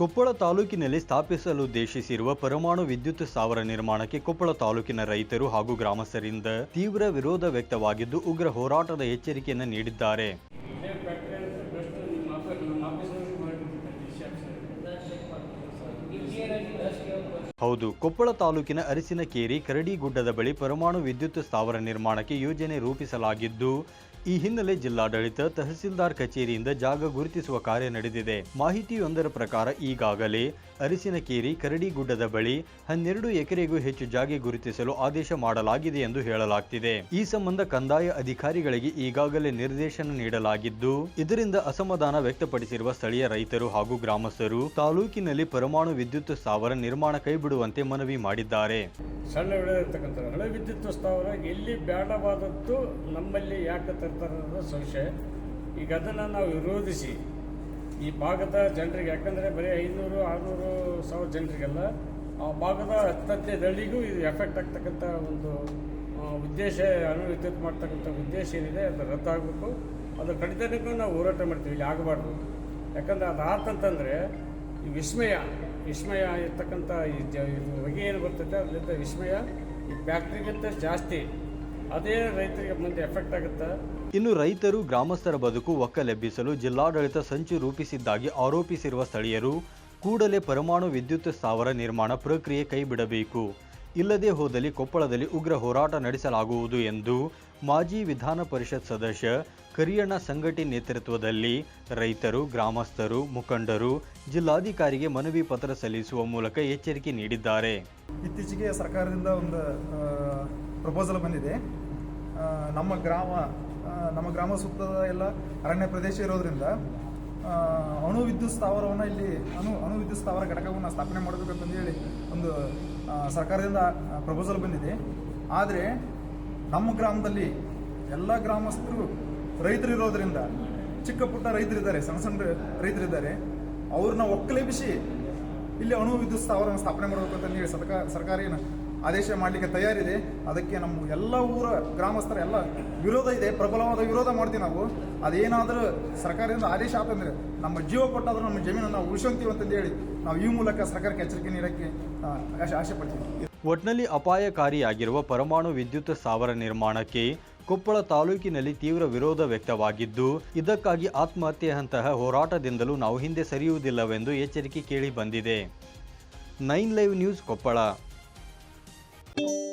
ಕೊಪ್ಪಳ ತಾಲೂಕಿನಲ್ಲಿ ಸ್ಥಾಪಿಸಲು ಉದ್ದೇಶಿಸಿರುವ ಪರಮಾಣು ವಿದ್ಯುತ್ ಸ್ಥಾವರ ನಿರ್ಮಾಣಕ್ಕೆ ಕೊಪ್ಪಳ ತಾಲೂಕಿನ ರೈತರು ಹಾಗೂ ಗ್ರಾಮಸ್ಥರಿಂದ ತೀವ್ರ ವಿರೋಧ ವ್ಯಕ್ತವಾಗಿದ್ದು, ಉಗ್ರ ಹೋರಾಟದ ಎಚ್ಚರಿಕೆಯನ್ನು ನೀಡಿದ್ದಾರೆ. ಹೌದು, ಕೊಪ್ಪಳ ತಾಲೂಕಿನ ಅರಿಸಿನಕೇರಿ ಕರಡಿಗುಡ್ಡದ ಬಳಿ ಪರಮಾಣು ವಿದ್ಯುತ್ ಸ್ಥಾವರ ನಿರ್ಮಾಣಕ್ಕೆ ಯೋಜನೆ ರೂಪಿಸಲಾಗಿದ್ದು ಈ ಹಿನ್ನೆಲೆ ಜಿಲ್ಲಾಡಳಿತ ತಹಸೀಲ್ದಾರ್ ಕಚೇರಿಯಿಂದ ಜಾಗ ಗುರುತಿಸುವ ಕಾರ್ಯ ನಡೆದಿದೆ. ಮಾಹಿತಿಯೊಂದರ ಪ್ರಕಾರ ಈಗಾಗಲೇ ಅರಿಸಿನಕೇರಿ ಕರಡಿಗುಡ್ಡದ ಬಳಿ ಹನ್ನೆರಡು ಎಕರೆಗೂ ಹೆಚ್ಚು ಜಾಗೆ ಗುರುತಿಸಲು ಆದೇಶ ಮಾಡಲಾಗಿದೆ ಎಂದು ಹೇಳಲಾಗ್ತಿದೆ. ಈ ಸಂಬಂಧ ಕಂದಾಯ ಅಧಿಕಾರಿಗಳಿಗೆ ಈಗಾಗಲೇ ನಿರ್ದೇಶನ ನೀಡಲಾಗಿದ್ದು, ಇದರಿಂದ ಅಸಮಾಧಾನ ವ್ಯಕ್ತಪಡಿಸಿರುವ ಸ್ಥಳೀಯ ರೈತರು ಹಾಗೂ ಗ್ರಾಮಸ್ಥರು ತಾಲೂಕಿನಲ್ಲಿ ಪರಮಾಣು ವಿದ್ಯುತ್ ಸ್ಥಾವರ ನಿರ್ಮಾಣ ಕೈಬಿಡುವಂತೆ ಮನವಿ ಮಾಡಿದ್ದಾರೆ. ಸಣ್ಣ ವಿದ್ಯುತ್ ಸ್ಥಾವರ ಎಲ್ಲಿ ಬೇಡವಾದದ್ದು ನಮ್ಮಲ್ಲಿ ಯಾಕೆ ಅನ್ನೋದು ಸಂಶಯ. ಈಗ ಅದನ್ನು ನಾವು ವಿರೋಧಿಸಿ ಈ ಭಾಗದ ಜನರಿಗೆ, ಯಾಕಂದರೆ ಬರೀ ಐನೂರು, ಆರುನೂರು ಸಾವಿರ ಜನರಿಗೆಲ್ಲ ಆ ಭಾಗದ ಹತ್ತತ್ತೆ ದಳ್ಳಿಗೂ ಇದು ಎಫೆಕ್ಟ್ ಆಗ್ತಕ್ಕಂಥ ಒಂದು ಉದ್ದೇಶ ಅನುವಿದ್ಯುತ್ ಮಾಡ್ತಕ್ಕಂಥ ಉದ್ದೇಶ ಏನಿದೆ, ಅದು ರದ್ದಾಗಬೇಕು. ಅದು ಕಡಿತನಕ್ಕೂ ನಾವು ಹೋರಾಟ ಮಾಡ್ತೀವಿ, ಇಲ್ಲಿ ಆಗಬಾರ್ದು. ಯಾಕಂದರೆ ಅದು ಆತಂತಂದರೆ ಈ ವಿಸ್ಮಯ ವಿಸ್ಮಯ ಇರ್ತಕ್ಕಂಥ ಈ ಜ ಏನು ಬರ್ತೈತೆ, ಅದರಿಂದ ವಿಸ್ಮಯ, ಈ ಫ್ಯಾಕ್ಟ್ರಿಗಿಂತ ಜಾಸ್ತಿ. ಅದೇ ರೈತರಿಗೆ ಮುಂದೆ ಎಫೆಕ್ಟ್ ಆಗುತ್ತೆ? ಇನ್ನು ರೈತರು ಗ್ರಾಮಸ್ಥರ ಬದುಕು ಒಕ್ಕಲೆಬ್ಬಿಸಲು ಜಿಲ್ಲಾಡಳಿತ ಸಂಚು ರೂಪಿಸಿದ್ದಾಗಿ ಆರೋಪಿಸಿರುವ ಸ್ಥಳೀಯರು ಕೂಡಲೇ ಪರಮಾಣು ವಿದ್ಯುತ್ ಸ್ಥಾವರ ನಿರ್ಮಾಣ ಪ್ರಕ್ರಿಯೆ ಕೈಬಿಡಬೇಕು. ಇಲ್ಲದೆ ಹೋದಲ್ಲಿ ಕೊಪ್ಪಳದಲ್ಲಿ ಉಗ್ರ ಹೋರಾಟ ನಡೆಸಲಾಗುವುದು ಎಂದು ಮಾಜಿ ವಿಧಾನ ಪರಿಷತ್ ಸದಸ್ಯ ಕರಿಯಣ್ಣ ಸಂಘಟಿ ನೇತೃತ್ವದಲ್ಲಿ ರೈತರು ಗ್ರಾಮಸ್ಥರು ಮುಖಂಡರು ಜಿಲ್ಲಾಧಿಕಾರಿಗೆ ಮನವಿ ಪತ್ರ ಸಲ್ಲಿಸುವ ಮೂಲಕ ಎಚ್ಚರಿಕೆ ನೀಡಿದ್ದಾರೆ. ಇತ್ತೀಚೆಗೆ ಸರ್ಕಾರದಿಂದ ಒಂದು ಪ್ರಪೋಸಲ್ ಬಂದಿದೆ. ನಮ್ಮ ಗ್ರಾಮ ನಮ್ಮ ಗ್ರಾಮ ಸುತ್ತದ ಎಲ್ಲ ಅರಣ್ಯ ಪ್ರದೇಶ ಇರೋದ್ರಿಂದ ಅಣು ವಿದ್ಯುತ್ ಸ್ಥಾವರವನ್ನು ಇಲ್ಲಿ ಅಣು ಅಣು ವಿದ್ಯುತ್ ಸ್ಥಾವರ ಘಟಕವನ್ನು ಸ್ಥಾಪನೆ ಮಾಡಬೇಕಂತಂದು ಹೇಳಿ ಒಂದು ಸರ್ಕಾರದಿಂದ ಪ್ರಪೋಸಲ್ ಬಂದಿದೆ. ಆದರೆ ನಮ್ಮ ಗ್ರಾಮದಲ್ಲಿ ಎಲ್ಲ ಗ್ರಾಮಸ್ಥರು ರೈತರು ಇರೋದ್ರಿಂದ, ಚಿಕ್ಕ ಪುಟ್ಟ ರೈತರಿದ್ದಾರೆ ಸಣ್ಣ ಸಣ್ಣ ರೈತರಿದ್ದಾರೆ ಅವ್ರನ್ನ ಒಕ್ಕಲೆಬಿಸಿ ಇಲ್ಲಿ ಅಣು ವಿದ್ಯುತ್ ಸ್ಥಾವರವನ್ನು ಸ್ಥಾಪನೆ ಮಾಡಬೇಕು ಅಂತ ಹೇಳಿ ಸರ್ಕಾರ ಸರ್ಕಾರ ಆದೇಶ ಮಾಡಲಿಕ್ಕೆ ತಯಾರಿದೆ. ಅದಕ್ಕೆ ನಮ್ಮ ಎಲ್ಲ ಊರ ಗ್ರಾಮಸ್ಥರ ಎಲ್ಲ ವಿರೋಧ ಇದೆ, ಪ್ರಬಲವಾದ ವಿರೋಧ ಮಾಡ್ತೀವಿ ನಾವು. ಅದೇನಾದರೂ ಸರ್ಕಾರದಿಂದ ಆದೇಶ ಆತಂದ್ರೆ ನಮ್ಮ ಜೀವ ಕೊಟ್ಟಾದರೂ ನಮ್ಮ ಜಮೀನನ್ನು ನಾವು ಉಳಿಸಂತೀವಿ ಅಂತಂದು ಹೇಳಿ ನಾವು ಈ ಮೂಲಕ ಸರ್ಕಾರಕ್ಕೆ ಎಚ್ಚರಿಕೆ ನೀಡೋಕ್ಕೆ ಆಶೆ ಪಡ್ತೀವಿ ಒಟ್ನಲ್ಲಿ ಅಪಾಯಕಾರಿಯಾಗಿರುವ ಪರಮಾಣು ವಿದ್ಯುತ್ ಸ್ಥಾವರ ನಿರ್ಮಾಣಕ್ಕೆ ಕೊಪ್ಪಳ ತಾಲೂಕಿನಲ್ಲಿ ತೀವ್ರ ವಿರೋಧ ವ್ಯಕ್ತವಾಗಿದ್ದು, ಇದಕ್ಕಾಗಿ ಆತ್ಮಹತ್ಯೆಯಂತಹ ಹೋರಾಟದಿಂದಲೂ ನಾವು ಹಿಂದೆ ಸರಿಯುವುದಿಲ್ಲವೆಂದು ಎಚ್ಚರಿಕೆ ಕೇಳಿ ಬಂದಿದೆ. Nine live news Koppal. Thank you.